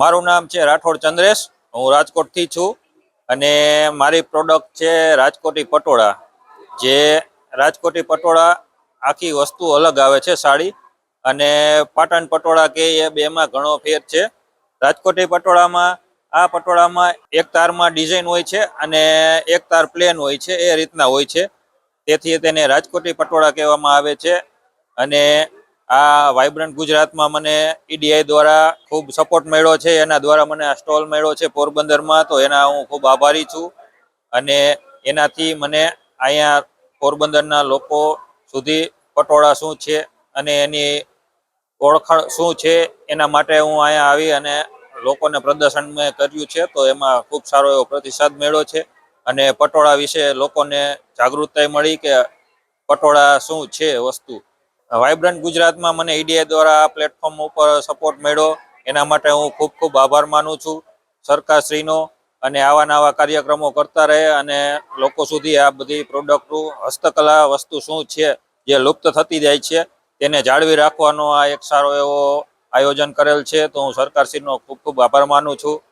મારું નામ છે રાઠોડ ચંદ્રેશ. હું રાજકોટથી છું અને મારી પ્રોડક્ટ છે રાજકોટી પટોળા. જે રાજકોટી પટોળા આખી વસ્તુ અલગ આવે છે સાડી અને પાટણ પટોળા કે એ બેમાં ઘણો ફેર છે. રાજકોટી પટોળામાં આ પટોળામાં એક તારમાં ડિઝાઇન હોય છે અને એક તાર પ્લેન હોય છે, એ રીતના હોય છે. તેથી તેને રાજકોટી પટોળા કહેવામાં આવે છે અને આ વાઇબ્રન્ટ ગુજરાતમાં મને ઈડીઆઈ દ્વારા ખૂબ સપોર્ટ મળ્યો છે. એના દ્વારા મને આ સ્ટોલ મળ્યો છે પોરબંદરમાં. તો એના હું ખૂબ આભારી છું. અને એનાથી મને અહીંયા પોરબંદરના લોકો સુધી પટોળા શું છે અને એની ઓળખાણ શું છે એના માટે હું અહીંયા આવી અને લોકોને પ્રદર્શન મેં કર્યું છે. તો એમાં ખૂબ સારો એવો પ્રતિસાદ મળ્યો છે. અને પટોળા વિશે લોકોને જાગૃતતા મળી કે પટોળા શું છે વસ્તુ. વાઇબ્રન્ટ ગુજરાતમાં મને ઈડીઆઈ દ્વારા આ પ્લેટફોર્મ ઉપર સપોર્ટ મળ્યો. એના માટે હું ખૂબ ખૂબ આભાર માનું છું. સરકારશ્રીનો અને આવા નવા કાર્યક્રમો કરતા રહે અને લોકો સુધી આ બધી પ્રોડક્ટનું હસ્તકલા વસ્તુ શું છે, જે લુપ્ત થતી જાય છે, તેને જાળવી રાખવાનો આ એક સારો એવો આયોજન કરેલ છે. તો હું સરકારશ્રીનો ખૂબ ખૂબ આભાર માનું છું.